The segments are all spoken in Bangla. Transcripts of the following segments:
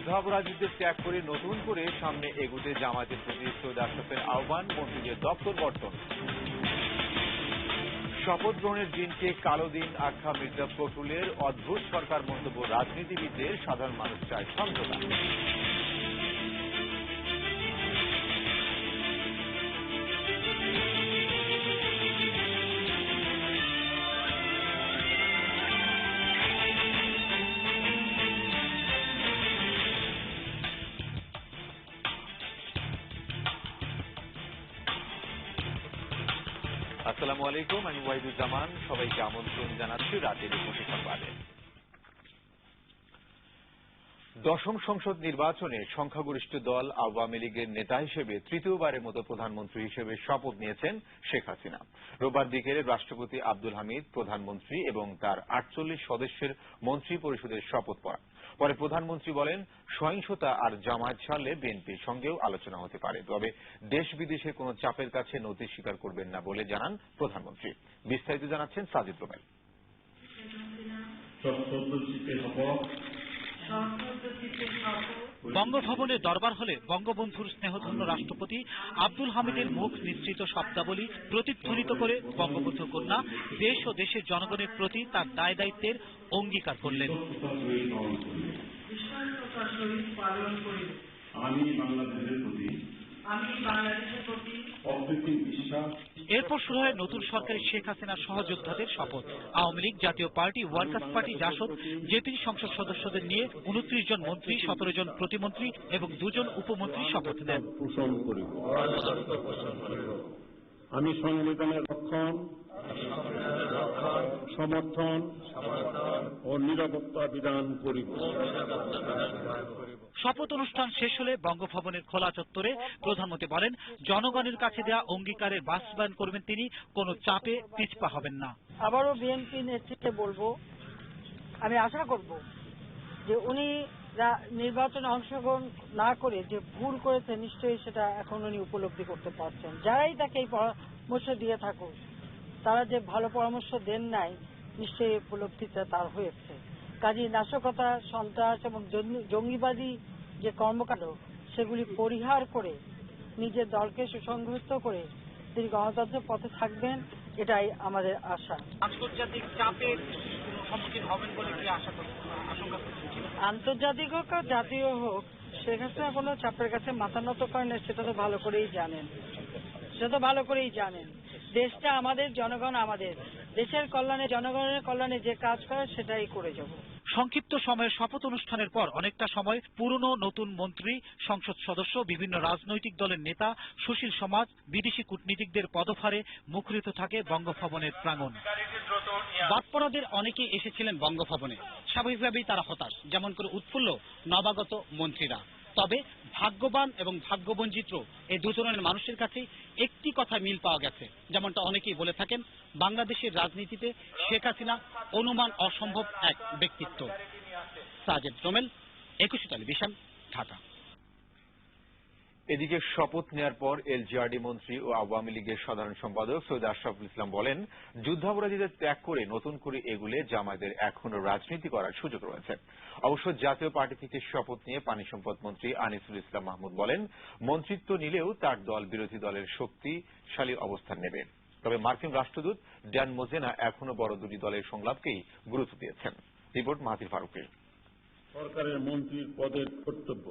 যুদ্ধাপরাধীদের ত্যাগ করে নতুন করে সামনে এগুতে জামাতের প্রতি সৈয়দ আশরাফের আহ্বান, মন্ত্রীদের দপ্তর বর্তন। শপথ গ্রহণের দিনকে কালো দিন আখ্যা মির্জা ফখরুলের অদ্ভুত সরকার মন্তব্য রাজনীতিবিদদের সাধারণ মানুষ চায় সমঝোতা। ওয়াহিদুজ্জামান সবাইকে আমন্ত্রণ জানাচ্ছি রাতের উপসংবাদে সংবাদে। দশম সংসদ নির্বাচনে সংখ্যাগরিষ্ঠ দল আওয়ামী লীগের নেতা হিসেবে তৃতীয়বারের মতো প্রধানমন্ত্রী হিসেবে শপথ নিয়েছেন শেখ হাসিনা। রোববার বিকেলে রাষ্ট্রপতি আব্দুল হামিদ প্রধানমন্ত্রী এবং তার আটচল্লিশ সদস্যের মন্ত্রী পরিষদের শপথ পড়ান। পরে প্রধানমন্ত্রী বলেন, সহিংসতা আর জামায়াত ছাড়লে বিএনপির সঙ্গেও আলোচনা হতে পারে, তবে দেশ বিদেশের কোনো চাপের কাছে নথি স্বীকার করবেন না বলে জানান প্রধানমন্ত্রী। বিস্তারিত জানাচ্ছেন সাজিদ রোমেল বঙ্গভবনে দরবার হলে বঙ্গবন্ধুর স্নেহধন্য রাষ্ট্রপতি আব্দুল হামিদের মুখ নিশ্চিত শব্দাবলী প্রতিধ্বনিত করে বঙ্গবন্ধু কন্যা দেশ ও দেশের জনগণের প্রতি তার দায় দায়িত্বের অঙ্গীকার করলেন। আমি বাংলাদেশের প্রতি এরপর শুরু হয় নতুন সরকারের শেখ হাসিনার সহযোদ্ধাদের শপথ। আওয়ামী লীগ জাতীয় পার্টি ওয়ার্কার্স পার্টি জাসদ যে জেপির সংসদ সদস্যদের নিয়ে উনত্রিশ জন মন্ত্রী সতেরো জন প্রতিমন্ত্রী এবং দুজন উপমন্ত্রী শপথ নেন। আমি সংবিধানের রক্ষণ। সমর্থন ও নিরাপত্তা বিধান করিব শপথ অনুষ্ঠান শেষ হলে বঙ্গভবনের খোলা চত্বরে প্রধানমন্ত্রী বলেন জনগণের কাছে দেওয়া অঙ্গীকারের বাস্তবায়ন করবেন তিনি কোনো চাপে পিছপা হবেন না। আবারও বিএনপি নেতৃত্বে বলব আমি আশা করব যে উনি নির্বাচনে অংশগ্রহণ না করে যে ভুল করেছে নিশ্চয়ই সেটা এখন উনি উপলব্ধি করতে পারছেন। যারাই তাকে এই পরামর্শ দিয়ে থাকুক তারা যে ভালো পরামর্শ দেন নাই নিশ্চয়ই উপলব্ধিটা তার হয়েছে। কাজী নাশকতা সন্ত্রাস এবং জঙ্গিবাদী যে কর্মকাণ্ড সেগুলি পরিহার করে নিজের দলকে সুসংহত করে তিনি গণতন্ত্রের পথে থাকবেন এটাই আমাদের আশা। আন্তর্জাতিক চাপের সম্মুখীন হবেন বলে কি আশা আশঙ্কা আন্তর্জাতিক হোক আর জাতীয় হোক শেখ হাসিনা কোনো চাপের কাছে মাথা নত করেন সেটা তো ভালো করেই জানেন। সেটা তো ভালো করেই জানেন। দেশটা আমাদের, জনগণ আমাদের। দেশের কল্যাণে, জনগণের কল্যাণে যে কাজ করে, সেটাই করে যাব। সংক্ষিপ্ত সময়ের শপথ অনুষ্ঠানের পর অনেকটা সময় পুরনো নতুন মন্ত্রী, সংসদ সদস্য, বিভিন্ন রাজনৈতিক দলের নেতা, সুশীল সমাজ, বিদেশি কূটনীতিকদের পদভারে মুখরিত থাকে বঙ্গভবনের প্রাঙ্গণ। বাদপড়াদের অনেকেই এসেছিলেন বঙ্গভবনে। স্বাভাবিকভাবেই তারা হতাশ, যেমন করে উৎফুল্ল, নবাগত মন্ত্রীরা। তবে ভাগ্যবান এবং ভাগ্যবঞ্চিত এই দু দুজনের মানুষের কাছে একটি কথা মিল পাওয়া গেছে। যেমনটা অনেকেই বলে থাকেন, বাংলাদেশের রাজনীতিতে শেখ হাসিনা অনুমান অসম্ভব এক ব্যক্তিত্ব। সাজেদ রোমেল একুশে টেলিভিশন, ঢাকা। এদিকে শপথ নেয়ার পর এলজিআরডি মন্ত্রী ও আওয়ামী লীগের সাধারণ সম্পাদক সৈয়দ আশরাফুল ইসলাম বলেন, যুদ্ধাপরাধীদের ত্যাগ করে নতুন করে এগুলে জামায়াতের এখনও রাজনীতি করার সুযোগ রয়েছে। অবশ্য জাতীয় পার্টি থেকে শপথ নিয়ে পানি সম্পদ মন্ত্রী আনিসুল ইসলাম মাহমুদ বলেন, মন্ত্রিত্ব নিলেও তার দল বিরোধী দলের শক্তিশালী অবস্থান নেবে। তবে মার্কিন রাষ্ট্রদূত ড্যান মোজেনা এখনও বড় দুটি দলের সংলাপকেই গুরুত্ব দিয়েছেন। রিপোর্ট মাহাতির ফারুকের। সরকারের মন্ত্রীর পদের কর্তব্য।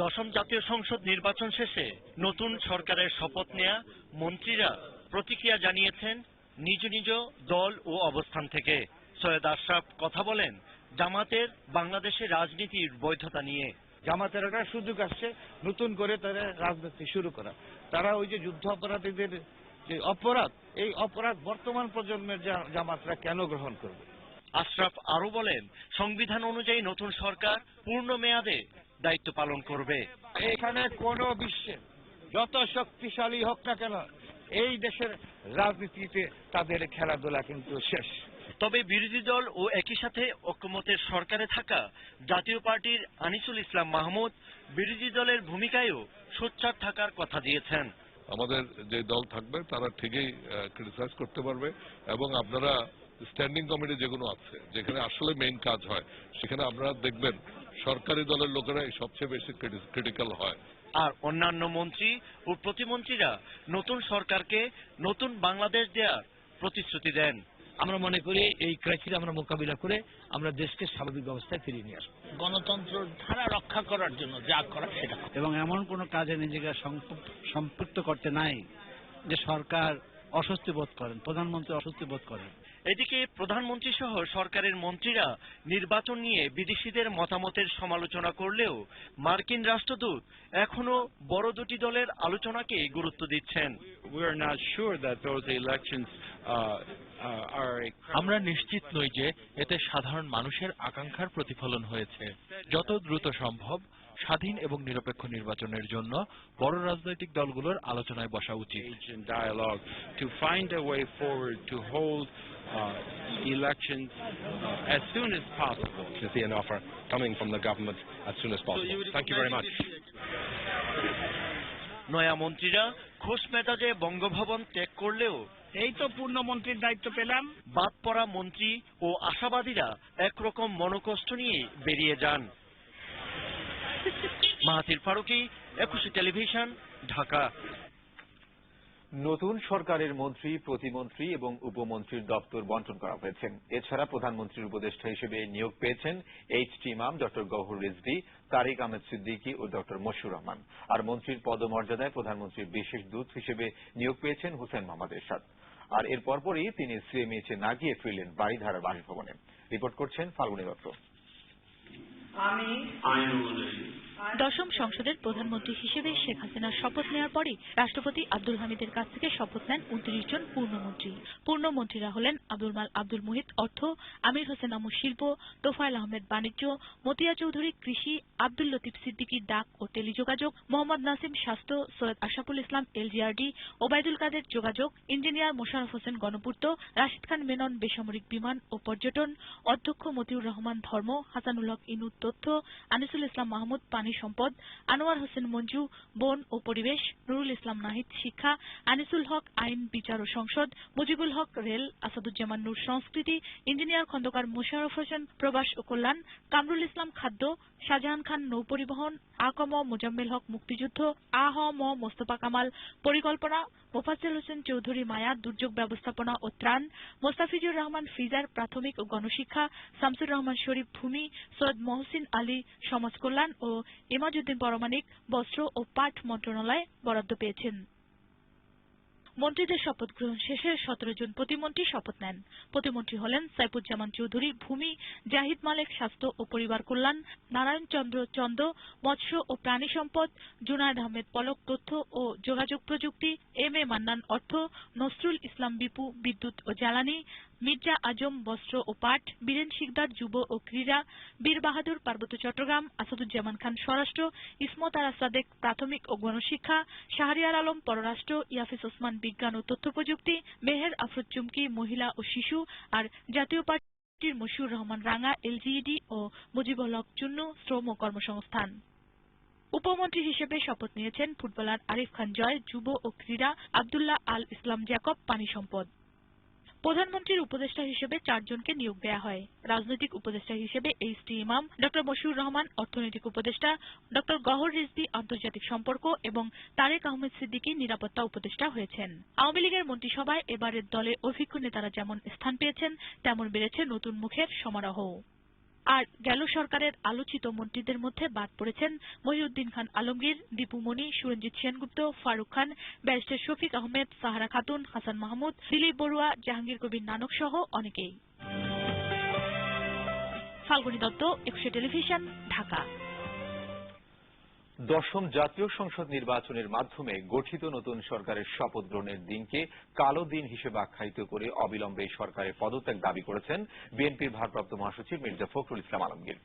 দশম জাতীয় সংসদ নির্বাচন শেষে নতুন সরকারের শপথ নেয়া মন্ত্রীরা প্রতিক্রিয়া জানিয়েছেন নিজ নিজ দল ও অবস্থান থেকে। সৈয়দ আশরাফ কথা বলেন জামাতের বাংলাদেশের রাজনীতির বৈধতা নিয়ে। জামাতের একটা সুযোগ আসছে নতুন করে তারা রাজনীতি শুরু করা তারা ওই যে যুদ্ধ অপরাধীদের যে অপরাধ এই অপরাধ বর্তমান প্রজন্মের জামাতরা কেন গ্রহণ করবে? আশরাফ আরও বলেন সংবিধান অনুযায়ী নতুন সরকার পূর্ণ মেয়াদে দায়িত্ব পালন করবে। এখানে কোন বিশ্বে যত শক্তিশালী হোক না কেন এই দেশের রাজনীতিতে তাদের খেলাধুলা কিন্তু শেষ। তবে বিরোধী দল ও একই সাথে ঐক্যমতের সরকারে থাকা জাতীয় পার্টির আনিসুল ইসলাম মাহমুদ বিরোধী দলের ভূমিকায়ও সোচ্চার থাকার কথা দিয়েছেন। আমাদের যে দল থাকবে তারা ঠিকই ক্রিটিসাইজ করতে পারবে এবং আপনারা স্ট্যান্ডিং কমিটি যেগুলো আছে যেখানে আসলে মেইন কাজ হয় সেখানে আপনারা দেখবেন সরকারি দলের লোকেরাই সবচেয়ে বেশি ক্রিটিক্যাল হয়। আর অন্যান্য মন্ত্রী ও প্রতিমন্ত্রীরা নতুন সরকারকে নতুন বাংলাদেশ দেওয়ার প্রতিশ্রুতি দেন। আমরা মনে করি এই ক্রাইসিস আমরা মোকাবিলা করে আমরা দেশকে স্বাভাবিক অবস্থায় ফিরিয়ে নিয়ে আসব। গণতন্ত্র ধারা রক্ষা করার জন্য যা করা সেটা। এবং এমন কোনো কাজে নিজেকে সম্পৃক্ত করতে নাই যে সরকার অস্বস্তি বোধ করেন প্রধানমন্ত্রী অস্বস্তি বোধ করেন। এদিকে প্রধানমন্ত্রী সহ সরকারের মন্ত্রীরা নির্বাচন নিয়ে বিদেশিদের মতামতের সমালোচনা করলেও মার্কিন রাষ্ট্রদূত এখনও বড় দুটি দলের আলোচনাকে গুরুত্ব দিচ্ছেন। We are not sure that those elections uh, uh, আমরা নিশ্চিত নই যে এতে সাধারণ মানুষের আকাঙ্ক্ষার প্রতিফলন হয়েছে। যত দ্রুত সম্ভব স্বাধীন এবং নিরপেক্ষ নির্বাচনের জন্য বড় রাজনৈতিক দলগুলোর আলোচনায় বসা উচিত to find a way forward to hold uh, elections uh, as soon as possible. to see an offer coming from the government as soon as possible. Thank you very much. নয়া মন্ত্রীরা খোশ মেজাজে বঙ্গভবন ত্যাগ করলেও এই তো পূর্ণমন্ত্রীর দায়িত্ব পেলাম বাদ পড়া মন্ত্রী ও আশাবাদীরা একরকম মনোকষ্ট নিয়ে বেরিয়ে যান মাহাতির ফারুকি, একুশে টেলিভিশন, ঢাকা। নতুন সরকারের মন্ত্রী, প্রতিমন্ত্রী এবং উপমন্ত্রীর দপ্তর বন্টন করা হয়েছে। এছাড়া প্রধানমন্ত্রীর উপদেষ্টা হিসেবে নিয়োগ পেয়েছেন H T Imam doctor Gowher Rizvi, Tarique Ahmed Siddiqui ও ডক্টর মশিউর রহমান। আর মন্ত্রীর পদমর্যাদায় প্রধানমন্ত্রীর বিশেষ দূত হিসেবে নিয়োগ পেয়েছেন হুসেন মোহাম্মদ এরশাদ। আর এর পরপরই তিনি সিএমএইচে না গিয়ে ফিরলেন বাড়িধারা বাসভবনে। রিপোর্ট করছেন ফাল্গুনী দত্ত। আমি দশম সংসদের প্রধানমন্ত্রী হিসেবে শেখ হাসিনার শপথ নেওয়ার পরই রাষ্ট্রপতি আব্দুল হামিদের কাছ থেকে শপথ নেন উনত্রিশ জন পূর্ণমন্ত্রী। পূর্ণমন্ত্রীরা হলেন আব্দুল মাল আব্দুল মুহিত অর্থ, আমির হোসেন আমু শিল্প, তোফায়েল আহমেদ বাণিজ্য, মতিয়া চৌধুরী কৃষি, আব্দুল লতিফ সিদ্দিকী ডাক ও টেলিযোগাযোগ, মোহাম্মদ নাসিম স্বাস্থ্য, সৈয়দ আশাফুল ইসলাম এলজিআরডি, ওবায়দুল কাদের যোগাযোগ, ইঞ্জিনিয়ার মোশারফ হোসেন গণপূর্ত, রাশিদ খান মেনন বেসামরিক বিমান ও পর্যটন, অধ্যক্ষ মতিউর রহমান ধর্ম, হাসানুল হক ইনুর তথ্য, আনিসুল ইসলাম মাহমুদ পানি সম্পদ, আনোয়ার হোসেন মঞ্জু, বন ও পরিবেশ, নুরুল ইসলাম নাহিদ, শিক্ষা, আনিসুল হক, আইন, বিচার ও সংসদ, মুজিবুল হক, রেল, আসাদুজ্জামান নূর, সংস্কৃতি, ইঞ্জিনিয়ার খন্দকার মোশাররফ হোসেন, প্রবাস ও কল্যাণ, কামরুল ইসলাম খাদ্য, শাহজাহান খান নৌ নৌপরিবহন আকম মোজাম্মেল হক মুক্তিযুদ্ধ আহ ম, মোস্তফা কামাল পরিকল্পনা মোফাজ্জল হোসেন চৌধুরী মায়া, দুর্যোগ ব্যবস্থাপনা ও ত্রাণ, মোস্তাফিজুর রহমান ফিজার প্রাথমিক ও গণশিক্ষা, শামসুর রহমান শরীফ ভূমি, সৈয়দ মহসিন আলী সমাজ কল্যাণ ও ইমাজউদ্দিন পরমাণিক বস্ত্র ও পাট মন্ত্রণালয় বরাদ্দ পেয়েছেন। মন্ত্রীদের শপথ গ্রহণ শেষে সতেরো জন প্রতিমন্ত্রী শপথ নেন। প্রতিমন্ত্রী হলেন সাইফুজ্জামান চৌধুরী, ভূমি, জাহিদ মালেক, স্বাস্থ্য ও পরিবার কল্যাণ, নারায়ণ চন্দ্র চন্দ, মৎস্য ও প্রাণী সম্পদ, জুনায়দ আহমেদ পলক তথ্য ও যোগাযোগ প্রযুক্তি, এম এ মান্নান অর্থ, নসরুল ইসলাম বিপু বিদ্যুৎ ও জ্বালানি মির্জা আজম, বস্ত্র ও পাট, বীরেন শিকদার, যুব ও ক্রীড়া, বীর বাহাদুর, পার্বত্য চট্টগ্রাম, আসাদুজ্জামান খান স্বরাষ্ট্র, ইসমত আরা সাদেক প্রাথমিক ও গণশিক্ষা, শাহরিয়ার আলম পররাষ্ট্র, ইয়াফিস ওসমান বিজ্ঞান ও তথ্য প্রযুক্তি, মেহের আফরোজ চুমকি মহিলা ও শিশু আর জাতীয় পার্টির মশিউর রহমান রাঙা, এলজিইডি ও মুজিবুল হক চুন্নু শ্রম ও কর্মসংস্থান। উপমন্ত্রী হিসেবে শপথ নিয়েছেন ফুটবলার আরিফ খান জয়, যুব ও ক্রীড়া আবদুল্লাহ আল ইসলাম জ্যাকব পানি সম্পদ। প্রধানমন্ত্রীর উপদেষ্টা হিসেবে চারজনকে নিয়োগ দেয়া হয়। রাজনৈতিক উপদেষ্টা হিসেবে এইচ টি ইমাম ড মশিউর রহমান, অর্থনৈতিক উপদেষ্টা ড গহর রিজভি, আন্তর্জাতিক সম্পর্ক এবং তারেক আহমেদ সিদ্দিকী নিরাপত্তা উপদেষ্টা হয়েছেন। আওয়ামী লীগের মন্ত্রিসভায় এবারের দলের অভিজ্ঞ নেতারা যেমন স্থান পেয়েছেন, তেমন বেড়েছে নতুন মুখের সমারোহ আর গেল সরকারের আলোচিত মন্ত্রীদের মধ্যে বাদ পড়েছেন মহিউদ্দিন খান আলমগীর, দীপু মনি, সুরঞ্জিত সেনগুপ্ত, ফারুক খান, ব্যারিস্টার শফিক আহমেদ, সাহারা খাতুন, হাসান মাহমুদ, দিলীপ বড়ুয়া, জাহাঙ্গীর কবির নানক সহ অনেকেই। ফাল্গুনী দত্ত, একুশে টেলিভিশন, ঢাকা। দশম জাতীয় সংসদ নির্বাচনের মাধ্যমে গঠিত নতুন সরকারের শপথ গ্রহণের দিনকে কালো দিন হিসেবে আখ্যায়িত করে অবিলম্বে সরকারের পদত্যাগ দাবি করেছেন বিএনপির ভারপ্রাপ্ত মহাসচিব মির্জা ফখরুল ইসলাম আলমগীর।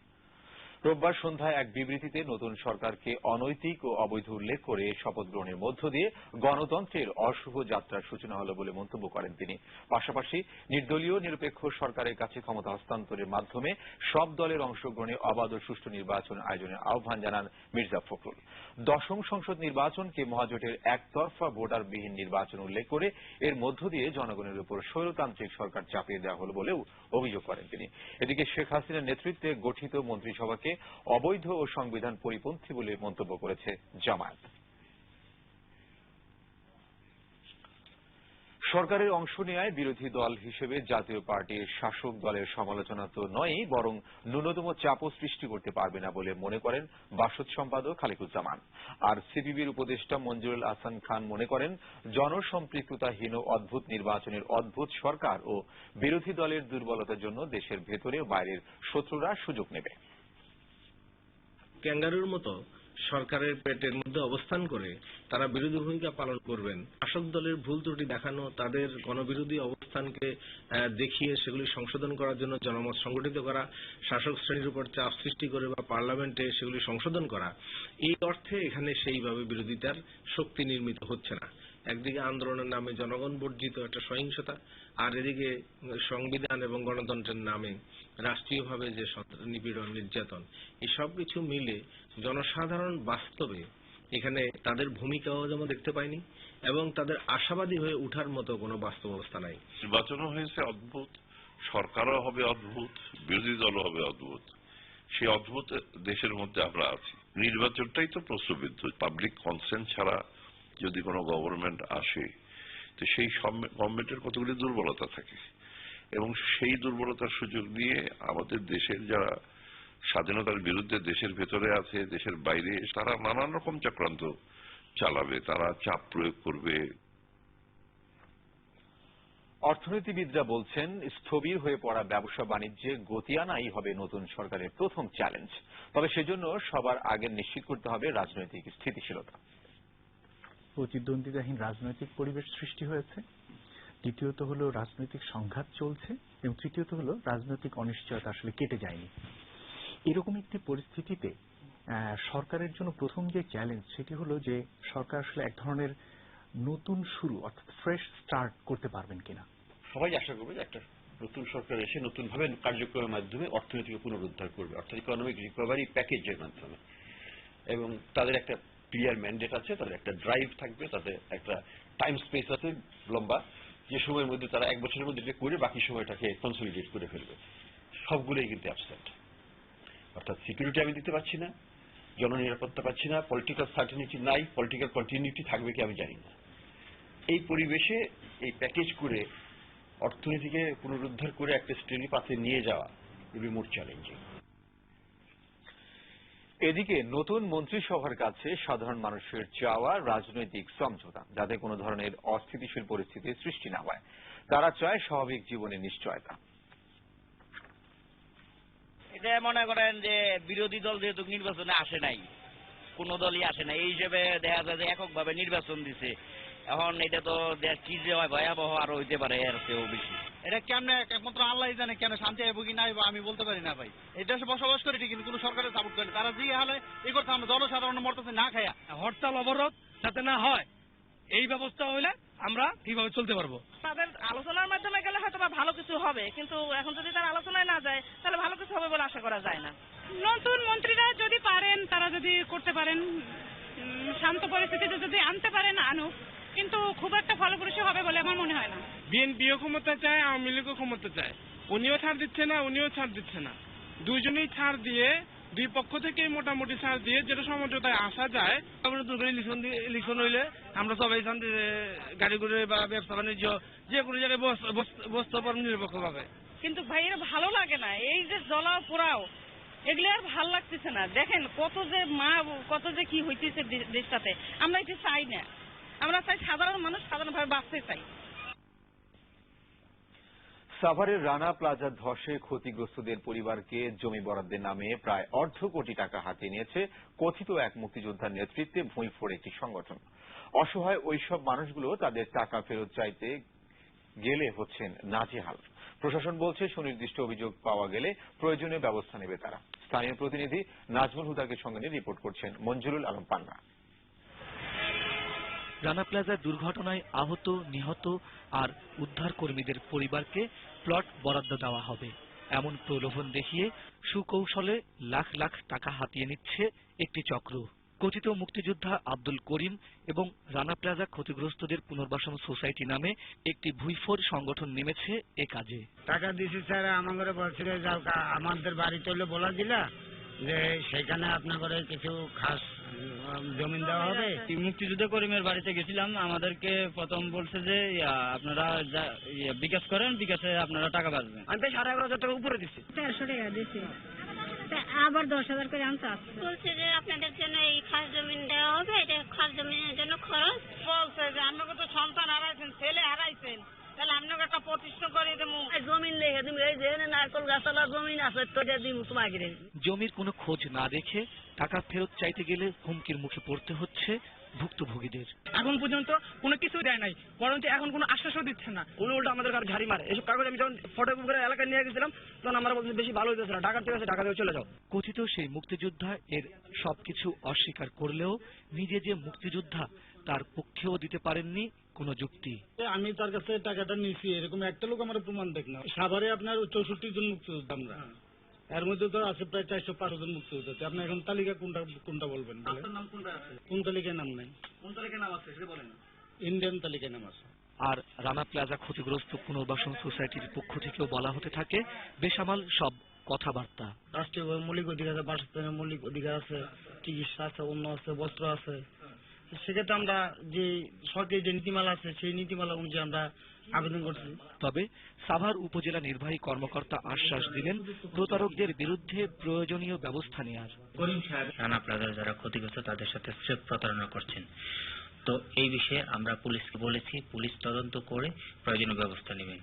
রোববার সন্ধ্যায় এক বিবৃতিতে নতুন সরকারকে অনৈতিক ও অবৈধ উল্লেখ করে শপথ গ্রহণের মধ্য দিয়ে গণতন্ত্রের অশুভ যাত্রার সূচনা হল বলে মন্তব্য করেন তিনি। পাশাপাশি নির্দলীয় নিরপেক্ষ সরকারের কাছে ক্ষমতা হস্তান্তরের মাধ্যমে সব দলের অংশগ্রহণে অবাধ ও সুষ্ঠু নির্বাচন আয়োজনের আহ্বান জানান মির্জা ফখরুল। দশম সংসদ নির্বাচনকে মহাজোটের একতরফা ভোটারবিহীন নির্বাচন উল্লেখ করে এর মধ্য দিয়ে জনগণের উপর স্বৈরতান্ত্রিক সরকার চাপিয়ে দেওয়া হল বলেও অভিযোগ করেন তিনি। এদিকে শেখ হাসিনার নেতৃত্বে গঠিত মন্ত্রিসভাকে অবৈধ ও সংবিধান পরিপন্থী বলে মন্তব্য করেছে জামায়াত। সরকারের অংশ নেয় বিরোধী দল হিসেবে জাতীয় পার্টির শাসক দলের সমালোচনা তো নয়ই, বরং ন্যূনতম চাপও সৃষ্টি করতে পারবে না বলে মনে করেন বাসদ সম্পাদক খালিকুজ্জামান। আর সিপিবির উপদেষ্টা মঞ্জুরুল আহসান খান মনে করেন, জনসম্পৃক্ততাহীন অদ্ভুত নির্বাচনের অদ্ভুত সরকার ও বিরোধী দলের দুর্বলতার জন্য দেশের ভেতরে বাইরের শত্রুরা সুযোগ নেবে। ক্যাঙ্গারুর মতো সরকারের পেটের মধ্যে অবস্থান করে তারা বিরোধী ভূমিকা পালন করবেন। শাসক দলের ভুল ত্রুটি দেখানো, তাদের গণবিরোধী অবস্থানকে দেখিয়ে সেগুলি সংশোধন করার জন্য জনমত সংগঠিত করা, শাসক শ্রেণির উপর চাপ সৃষ্টি করে বা পার্লামেন্টে সেগুলি সংশোধন করা, এই অর্থে এখানে সেইভাবে বিরোধিতার শক্তি নির্মিত হচ্ছে না। একদিকে আন্দোলনের নামে জনগণ বর্জিত একটা সহিংসতা, আর এদিকে সংবিধান এবং গণতন্ত্রের নামে রাষ্ট্রীয়ভাবে যে নিপীড়ন, নির্যাতন এই সব কিছু মিলে জনসাধারণ বাস্তবে এখানে তাদের ভূমিকাও যেমন দেখতে পায়নি এবং তাদের আশাবাদী হয়ে উঠার মতো কোনো বাস্তব অবস্থা নাই। নির্বাচনও হয়েছে অদ্ভুত, সরকারও হবে অদ্ভুত, বিরোধী দলও হবে অদ্ভুত। সেই অদ্ভুত দেশের মধ্যে আমরা আছি। নির্বাচনটাই তো প্রশ্নবিদ্ধ। পাবলিক কনসেন্ট ছাড়া যদি কোনো গভর্নমেন্ট আসে, তো সেই গভর্নমেন্টের কতগুলি দুর্বলতা থাকে। এবং সেই দুর্বলতার সুযোগ নিয়ে আমাদের দেশের যারা স্বাধীনতার বিরুদ্ধে দেশের ভেতরে আছে, দেশের বাইরে, তারা নানান রকম চক্রান্ত চালাবে, তারা চাপ প্রয়োগ করবে। অর্থনীতিবিদরা বলছেন, স্থবির হয়ে পড়া ব্যবসা বাণিজ্যে গতি আনাই হবে নতুন সরকারের প্রথম চ্যালেঞ্জ তবে সেজন্য সবার আগে নিশ্চিত করতে হবে রাজনৈতিক স্থিতিশীলতা। প্রতিদ্বন্দ্বিতাহীন রাজনৈতিক পরিবেশ সৃষ্টি হয়েছে। দ্বিতীয়ত হলো রাজনৈতিক সংঘাত চলছে এবং তৃতীয়ত হলো রাজনৈতিক অনিশ্চয়তা আসলে কেটে যায়নি। এরকম একটি পরিস্থিতিতে সরকারের জন্য প্রথম যে চ্যালেঞ্জ সেটি হলো যে সরকার আসলে এক ধরনের নতুন শুরু অর্থাৎ ফ্রেশ স্টার্ট করতে পারবেন কিনা। সবাই আশা করবে যে একটা নতুন সরকার এসে নতুনভাবে কার্যক্রমের মাধ্যমে অর্থনীতিকে পুনরুদ্ধার করবে, অর্থাৎ ইকোনমিক রিকভারি প্যাকেজের মাধ্যমে। এবং তাদের একটা ক্লিয়ার ম্যান্ডেট আছে তাদের একটা ড্রাইভ থাকবে তাদের একটা টাইম স্পেস আছে, লম্বা। যে সময়ের মধ্যে তারা এক বছরের মধ্যে করে, বাকি সময়টাকে কনসলিডেট করে ফেলবে। সবগুলোই কিন্তু অ্যাবসেন্ট অর্থাৎ সিকিউরিটি আমি দিতে পারছি না, জননিরাপত্তা পাচ্ছি না পলিটিক্যাল সার্টিনিটি নাই পলিটিক্যাল কন্টিনিউটি থাকবে কি আমি জানি না। এই পরিবেশে এই প্যাকেজ করে, অর্থনীতিকে পুনরুদ্ধার করে একটা শ্রেণি পাতে নিয়ে যাওয়া উইল মোর চ্যালেঞ্জিং এদিকে নতুন মন্ত্রিসভার কাছে সাধারণ মানুষের চাওয়া, রাজনৈতিক সমঝোতা, যাতে কোনো ধরনের অস্থিতিশীল পরিস্থিতির সৃষ্টি না হয়। তারা চায় স্বাভাবিক জীবনের নিশ্চয়তা। এটা মনে করেন যে বিরোধী দল যেহেতু নির্বাচনে আসে নাই, কোন দলই আসে নাই, এই হিসেবে দেখা যায় যে এককভাবে নির্বাচন দিছে। এখন এটা তো কি যে হয় ভয়াবহ আরও হইতে পারে এর চেয়েও বেশি। এটা কেমনে একমাত্র আল্লাহ জানে কেন শান্তি আইব কি না আইব আমি বলতে পারি না ভাই। এই দেশে বসবাস করে ঠিক কিন্তু কোনো সরকারের সাপোর্ট করে তারা যে হলে এই করতে আমরা জনসাধারণ মরতেছে না খায়া। হরতাল অবরোধ যাতে না হয় এই ব্যবস্থা হইলে আমরা ঠিকভাবে চলতে পারব। তাদের আলোচনার মাধ্যমে গেলে হয়তো বা ভালো কিছু হবে কিন্তু এখন যদি তার আলোচনায় না যায় তাহলে ভালো কিছু হবে বলে আশা করা যায় না। নতুন মন্ত্রীরা যদি পারেন তারা যদি করতে পারেন। শান্ত পরিস্থিতিতে যদি আনতে পারেন আনুক। কিন্তু খুব একটা ফলপ্রসূ হবে বলে আমার মনে হয় না। বিএনপিও ক্ষমতা চায় আওয়ামী লীগও ক্ষমতা চায়। উনিও ছাড় দিচ্ছে না উনিও ছাড় দিচ্ছে না। দুইজনেই ছাড় দিয়ে দুই পক্ষ থেকে মোটামুটি ছাড় দিয়ে যেটা সমঝোতায় আসা যায়। আমরা তো ইলেকশন ইলেকশন হইলে আমরা সবাই শান্তি গাড়ি ঘুরে বা ব্যবসা বাণিজ্য যে কোনো জায়গায় বস- বস- বসতে পারব নিরপেক্ষ ভাবে। কিন্তু ভাই এটা ভালো লাগে না এই যে জ্বলাও পোড়াও এগুলো আর ভালো লাগতেছে না। দেখেন কত যে মা কত যে কি হইতেছে দেশটাতে আমরা এটা চাই না। আমরা চাই সাধারণ মানুষ সাধারণভাবে বাঁচতে চাই। সাভারের রানা প্লাজা ধসে ক্ষতিগ্রস্তদের পরিবারকে জমি বরাদ্দের নামে প্রায় অর্ধ কোটি টাকা হাতিয়ে নিয়েছে কথিত এক মুক্তিযোদ্ধার নেতৃত্বে ভুঁইফোড় একটি সংগঠন। অসহায় ওইসব মানুষগুলো তাদের টাকা ফেরত চাইতে গেলে হচ্ছেন নাজেহাল। প্রশাসন বলছে, সুনির্দিষ্ট অভিযোগ পাওয়া গেলে প্রয়োজনীয় ব্যবস্থা নেবে তারা। স্থানীয় প্রতিনিধি নাজমুল হুদাকে সঙ্গে নিয়ে রিপোর্ট করছেন মঞ্জুরুল আলম পান্না। রানা প্লাজার দুর্ঘটনায় আহত, নিহত আর উদ্ধার কর্মীদের পরিবারকে প্লট বরাদ্দ দেওয়া হবে। এমন প্রলোভন দেখিয়ে সুকৌশলে লাখ লাখ টাকা হাতিয়ে নিচ্ছে একটি চক্র। কথিত মুক্তিযোদ্ধা আব্দুল করিম এবং রানা প্লাজা ক্ষতিগ্রস্তদের পুনর্বাসন সোসাইটি নামে একটি ভুইফোর সংগঠন নেমেছে এ কাজে। টাকা দিছি স্যার আমাদের বলছিল আমাদের বাড়ি চলে বলা দিলা যে সেখানে আপনাদের কিছু খাস জমিন দেওয়া হবে। মুক্তিযুদ্ধ করিমের বাড়িতে গেছিলাম। আমাদেরকে প্রথম বলছে যে আপনারা বিকাশ করেন বিকাশে আপনারা টাকা পাবেন আমি তো সাড়ে এগারো হাজার টাকা উপরে দিচ্ছি। তেরোশো টাকা দিয়েছে। তা আবার দশ হাজার করে আনতে বলছে যে আপনাদের জন্য এই খাস জমিন দেওয়া হবে। এটা খাস জমিনের জন্য খরচ। বলছে যে আপনাকে তো সন্তান হারাইছেন ছেলে হারাইছেন। তাহলে আপনাকে একটা প্রতিষ্ঠা করে দেবো জমিন লেগে তুমি এই যে নারকল গাছালা জমিন আছে তো দিব তোমাকে। জমির কোনো খোঁজ না রেখে টাকা ফেরত চাইতে গেলে হুমকির মুখে পড়তে হচ্ছে ভুক্তভোগীদের। এখন পর্যন্ত কোনো কিছু দেয় নাই বরঞ্চ এখন কোনো আশ্বাসও দিচ্ছে না। উনি উল্টো আমাদের কাছে ঝাড়ি মারে। এসব কাগজ আমি যখন ফটো করে এলাকায় নিয়ে গেছিলাম তখন আমরা বলছি বেশি ভালো হইতেছে না ঢাকার থেকে আছে ঢাকা থেকে চলে যাও। কথিত সেই মুক্তিযোদ্ধা এর সবকিছু অস্বীকার করলেও নিজে যে মুক্তিযোদ্ধা তার পক্ষেও দিতে পারেননি কোনো যুক্তি। আমি তার কাছে টাকাটা নিয়েছি এরকম একটা লোক আমার প্রমাণ দেখ না। সাভারে আপনার চৌষট্টি জন মুক্তিযোদ্ধা আমরা। এর মধ্যে তো আছে প্রায় চারশো পাঁচশো জন মুক্তিযোদ্ধা তো আপনি এখন তালিকা কোনটা কোনটা বলবেন নাম কোনটা আছে? কোন তালিকায় নাম নাই? কোন তালিকায় নাম আছে সেটা বলেন। ইন্ডিয়ান তালিকায় নাম আছে। আর রানা প্লাজা ক্ষতিগ্রস্ত পুনর্বাসন সোসাইটির পক্ষ থেকেও বলা হতে থাকে বেসামাল সব কথাবার্তা। রাষ্ট্রীয় মৌলিক অধিকার আছে বাসস্থানের মৌলিক অধিকার আছে চিকিৎসা আছে অন্য আছে বস্ত্র আছে। সেক্ষেত্রে আমরা যে সরকারি যে নীতিমালা আছে সেই নীতিমালা অনুযায়ী আমরা আবেদন করছি। তবে সাভার উপজেলা নির্বাহী কর্মকর্তা আশ্বাস দিলেন প্রতারকদের বিরুদ্ধে প্রয়োজনীয় ব্যবস্থা নেওয়ার করিম সাহেব রানা প্লাজার যারা ক্ষতিগ্রস্ত তাদের সাথে স্রেফ প্রতারণা করছেন। তো এই বিষয়ে আমরা পুলিশকে বলেছি পুলিশ তদন্ত করে প্রয়োজনীয় ব্যবস্থা নেবেন।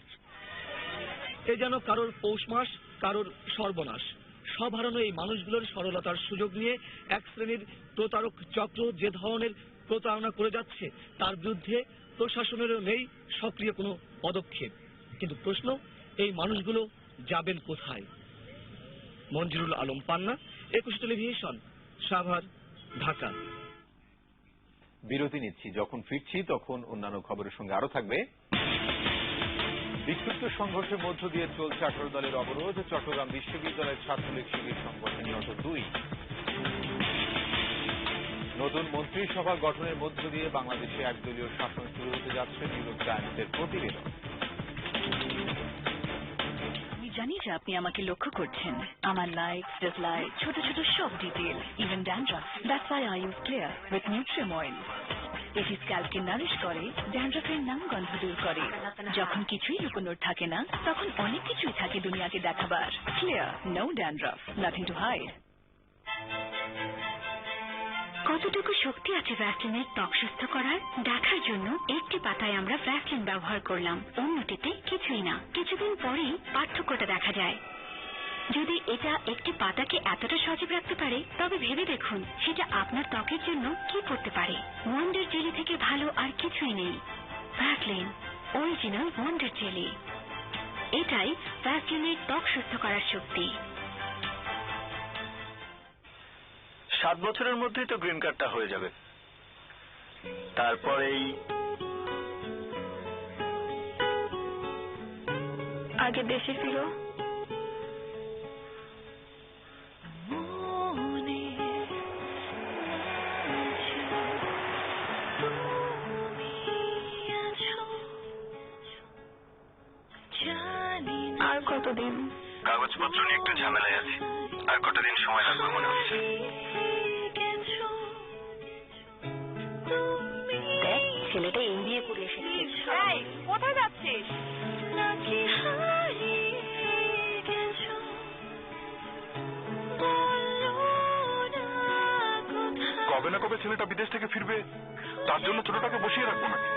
এ যেন কারোর পৌষ মাস কারোর সর্বনাশ। সব হারানো এই মানুষগুলোর সরলতার সুযোগ নিয়ে এক শ্রেণির প্রতারক চক্র যে ধরনের প্রতারণা করে যাচ্ছে, তার বিরুদ্ধে প্রশাসনেরও নেই সক্রিয় কোনো পদক্ষেপ। কিন্তু প্রশ্ন, এই মানুষগুলো যাবেন কোথায়? মঞ্জুরুল আলম পান্না, একুশ টেলিভিশন, সাভার, ঢাকা। বিরতি নিচ্ছি। যখন ফিরছি, তখন অন্যান্য খবরের সঙ্গে আরও থাকবে। বিক্ষিপ্ত সংঘর্ষের মধ্য দিয়ে চলছে আঠারো দলের অবরোধ। চট্টগ্রাম বিশ্ববিদ্যালয়ের ছাত্রলীগ শিবির সংগঠন নিহত দুই। নতুন মন্ত্রিসভা গঠনের মধ্য দিয়ে বাংলাদেশে একদলীয় শাসন শুরু হতে যাচ্ছে নিউইয়র্ক টাইমসের প্রতিবেদন। জানি যে আপনি আমাকে লক্ষ্য করছেন। আমার লাইক ডিসলাইক ছোট ছোট সব detail even dandruff that's why I use Clear with Nutrium oil এটি স্ক্যাল্পকে নারিশ করে ড্যান্ড্রাফের নাম গন্ধ দূর করে। যখন কিছুই লুকোনোর থাকে না, তখন অনেক কিছুই থাকে দুনিয়াকে দেখাবার। Clear no dandruff nothing to hide কতটুকু শক্তি আছে ভ্যাসলিনের ত্বক সুস্থ করার? দেখার জন্য একটি পাতায় আমরা ভ্যাসলিন ব্যবহার করলাম, অন্যটিতে কিছুই না। কিছুদিন পরেই পার্থক্যটা দেখা যায়। যদি এটা একটি পাতাকে এতটা সজীব রাখতে পারে, তবে ভেবে দেখুন সেটা আপনার ত্বকের জন্য কি করতে পারে। ওয়ান্ডার জেলি থেকে ভালো আর কিছুই নেই। ভ্যাসলিন অরিজিনাল ওয়ান্ডার জেলি এটাই ভ্যাসলিনের ত্বক সুস্থ করার শক্তি। সাত বছরের মধ্যেই তো গ্রিন কার্ডটা হয়ে যাবে। তারপরেই আগে দেশে ফিরো। আর কতদিন? কাগজপত্র নিয়ে একটু ঝামেলায় আছি। আর কটা দিন সময় লাগবে মনে হচ্ছে? এই কোথায় যাচ্ছিস? কবে না কবে ছেলেটা বিদেশ থেকে ফিরবে তার জন্য ছোটটাকে বসিয়ে রাখব নাকি?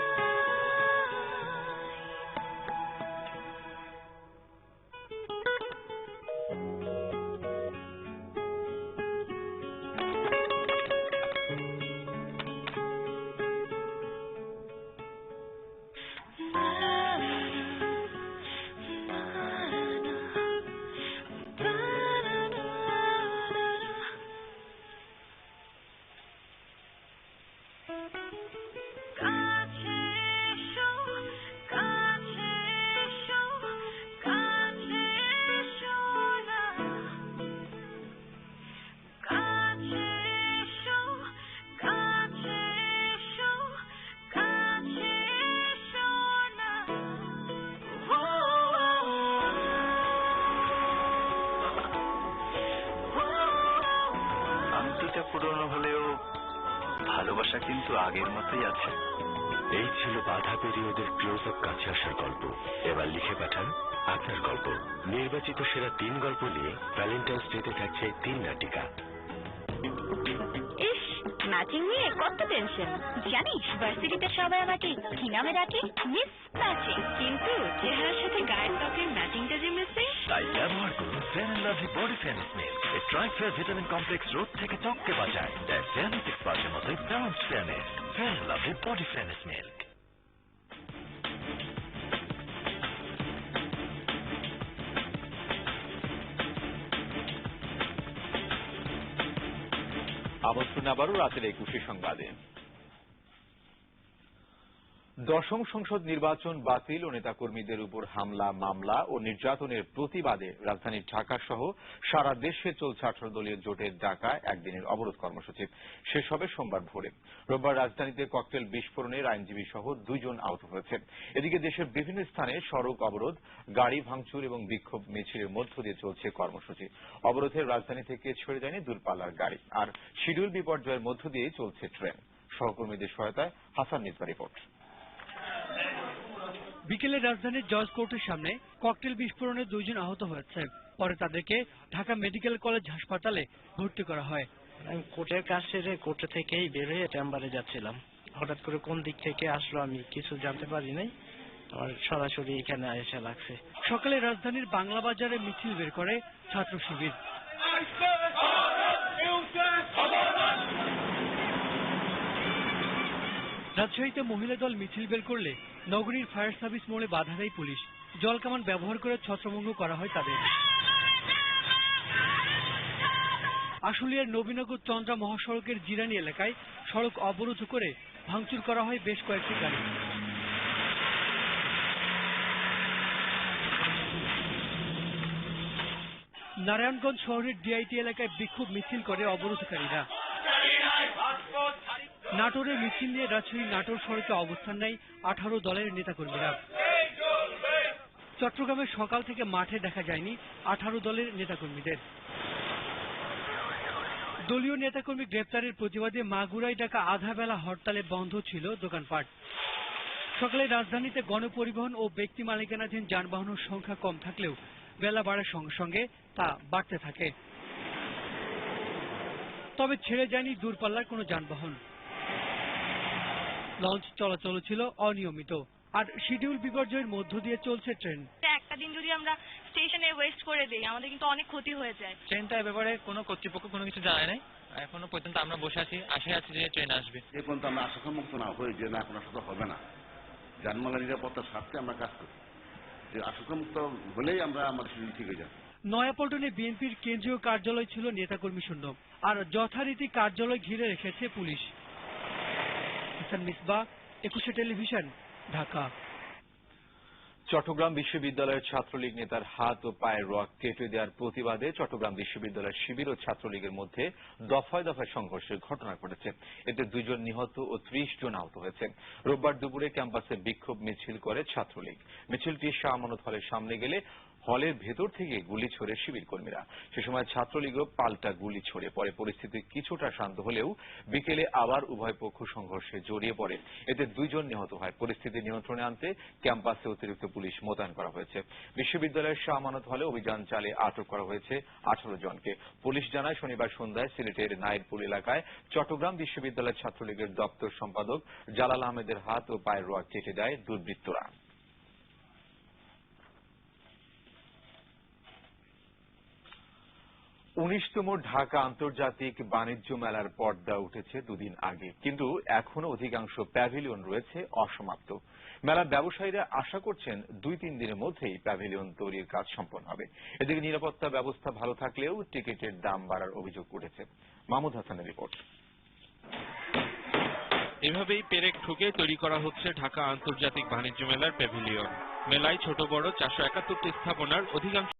ভালোবাসা কিন্তু আগের মতোই আছে। এই ছিল বাধা পেরিয়ে ওদের ক্লোজ আপ কাছে আসার গল্প। এবার লিখে পাঠান আপনার গল্প। নির্বাচিত সেরা তিন গল্প নিয়ে ভ্যালেন্টাইন্স ডেতে থাকছে তিন নাটিকা। ইস ম্যাচিং নিয়ে কত টেনশন জানিস ভার্সিটিতে সবাই আমাকে কি নামে ডাকে মিস ম্যাচিং কিন্তু চেহারার সাথে গায়ের ত্বকের ম্যাচিংটা যে মিসিং তাই ব্যবহার করুন Fair Lovely body fairness milk এই ট্রাইফেয়ার ভিটামিন কমপ্লেক্স রোদ থেকে ত্বককে বাঁচায়। দেয় ফেয়ারনেস এক্সপার্টের মতোই balance fairness Fair Lovely body fairness milk আমন্ত্রণ আবারও রাতের একুশে সংবাদে। দশম সংসদ নির্বাচন বাতিল ও নেতাকর্মীদের উপর হামলা, মামলা ও নির্যাতনের প্রতিবাদে রাজধানী ঢাকা সহ সারা দেশে চলছে আঠারো দলীয় জোটের ডাকা একদিনের অবরোধ কর্মসূচি। শেষ হবে সোমবার ভোরে। রোববার রাজধানীতে ককটেল বিস্ফোরণের আইনজীবী সহ দুইজন আহত হয়েছে। এদিকে দেশের বিভিন্ন স্থানে সড়ক অবরোধ, গাড়ি ভাঙচুর এবং বিক্ষোভ মিছিলের মধ্য দিয়ে চলছে কর্মসূচি। অবরোধের রাজধানী থেকে ছেড়ে যায়নি দূরপাল্লার গাড়ি। আর শিডিউল বিপর্যয়ের মধ্য দিয়ে চলছে ট্রেন। সহকর্মীদের সহায়তায় হাসান নিজবা রিপোর্ট। বিকেলে রাজধানীর জজ কোর্টের সামনে ককটেল বিস্ফোরণে দুইজন আহত হয়েছে। পরে তাদেরকে ঢাকা মেডিকেল কলেজ হাসপাতালে ভর্তি করা হয়। আমি কোর্টের কাজ সেরে কোর্ট থেকেই বের হয়ে চেম্বারে যাচ্ছিলাম। হঠাৎ করে কোন দিক থেকে আসলো আমি কিছু জানতে পারি নাই। আমার সরাসরি এখানে এসে লাগছে। সকালে রাজধানীর বাংলা বাজারে মিছিল বের করে ছাত্র শিবির রাজশাহীতে মহিলা দল মিছিল বের করলে নগরীর ফায়ার সার্ভিস মোড়ে বাধা দেয় পুলিশ। জলকামান ব্যবহার করে ছত্রভঙ্গ করা হয় তাদের। আশুলিয়ার নবীনগর চন্দ্রা মহাসড়কের জিরানি এলাকায় সড়ক অবরোধ করে ভাঙচুর করা হয় বেশ কয়েকটি গাড়ি। নারায়ণগঞ্জ শহরের ডিআইটি এলাকায় বিক্ষোভ মিছিল করে অবরোধকারীরা। নাটোরে মিছিল নিয়ে রাজশাহী নাটোর সড়কে অবস্থান নেয় আঠারো দলের নেতাকর্মীরা। চট্টগ্রামে সকাল থেকে মাঠে দেখা যায়নি আঠারো দলের নেতাকর্মীদের। দলীয় নেতাকর্মী গ্রেপ্তারের প্রতিবাদে মাগুরায় ডাকা আধা বেলা হরতালে বন্ধ ছিল দোকানপাট। সকালে রাজধানীতে গণপরিবহন ও ব্যক্তি মালিকানাধীন যানবাহনের সংখ্যা কম থাকলেও বেলা বাড়ার সঙ্গে সঙ্গে তা বাড়তে থাকে। তবে ছেড়ে যায়নি দূরপাল্লার কোনো যানবাহন। লঞ্চ চলাচল ছিল অনিয়মিত। আর শিডিউল বিপর্যয়ের মধ্য দিয়ে চলছে ট্রেন। একটা দিন যদি আমরা স্টেশনে ওয়েস্ট করে দেই আমাদের কিন্তু অনেক ক্ষতি হয়ে যায়। ট্রেনটা ব্যাপারে কোনো কর্তৃপক্ষ কোনো কিছু জানায় নাই? এখনও পর্যন্ত আমরা বসে আছি আশায় আছি যে ট্রেন আসবে। এ পর্যন্ত আমরা আশঙ্কামুক্ত না হয়ে যে না কোনো আশঙ্কা হবে না। যানমালের নিরাপত্তার স্বার্থে আমরা কাজ করি। যে আশঙ্কামুক্ত হলেই আমরা আমাদের শিডিউল ঠিক হয়ে যাবে নয়াপল্টনে বিএনপির কেন্দ্রীয় কার্যালয় ছিল নেতাকর্মী শূন্য আর যথারীতি কার্যালয় ঘিরে রেখেছে পুলিশ। হাসান মিসবা, একুশে টেলিভিশন, ঢাকা। চট্টগ্রাম বিশ্ববিদ্যালয়ের ছাত্রলীগ নেতার হাত ও পায়ের রক কেটে দেওয়ার প্রতিবাদে চট্টগ্রাম বিশ্ববিদ্যালয়ের শিবির ও ছাত্রলীগের মধ্যে দফায় দফায় সংঘর্ষের ঘটনা ঘটেছে। এতে দুজন নিহত ও ত্রিশ জন আহত হয়েছে। রোববার দুপুরে ক্যাম্পাসে বিক্ষোভ মিছিল করে ছাত্রলীগ। মিছিলটি শাহ আমানত হলের সামনে গেলে হলের ভেতর থেকে গুলি ছোড়ে শিবির কর্মীরা সে সময় ছাত্রলীগও পাল্টা গুলি ছোড়ে। পরে পরিস্থিতি কিছুটা শান্ত হলেও বিকেলে আবার উভয় পক্ষ সংঘর্ষে জড়িয়ে পড়ে। এতে দুইজন নিহত হয়। পরিস্থিতি নিয়ন্ত্রণে আনতে ক্যাম্পাসে অতিরিক্ত পুলিশ মোতায়েন করা হয়েছে। বিশ্ববিদ্যালয়ের শাহ হলে অভিযান চালিয়ে আটক করা হয়েছে আঠারো জনকে। পুলিশ জানায়, শনিবার সন্ধ্যায় সিলেটের নাইরপুল এলাকায় চট্টগ্রাম বিশ্ববিদ্যালয়ের ছাত্রলীগের দপ্তর সম্পাদক জালাল আহমেদের হাত ও পায়ের রোয়া কেটে দেয় দুর্বৃত্তরা। উনিশতম ঢাকা আন্তর্জাতিক বাণিজ্য মেলার পর্দা উঠেছে দুদিন আগে। কিন্তু এখনও অধিকাংশ প্যাভিলিয়ন রয়েছে অসমাপ্ত। মেলার ব্যবসায়ীরা আশা করছেন দুই তিন দিনের মধ্যেই প্যাভিলিয়ন তৈরির কাজ সম্পন্ন হবে। এদিকে নিরাপত্তা ব্যবস্থা ভালো থাকলেও টিকিটের দাম বাড়ার অভিযোগ উঠেছে। মাহমুদ হাসানের রিপোর্ট। এভাবেই পেরেক ঠুকে তৈরি করা হচ্ছে ঢাকা আন্তর্জাতিক বাণিজ্য মেলার প্যাভিলিয়ন। মেলায় ছোট বড় চারশো একাত্তরটি স্থাপনার অধিকাংশ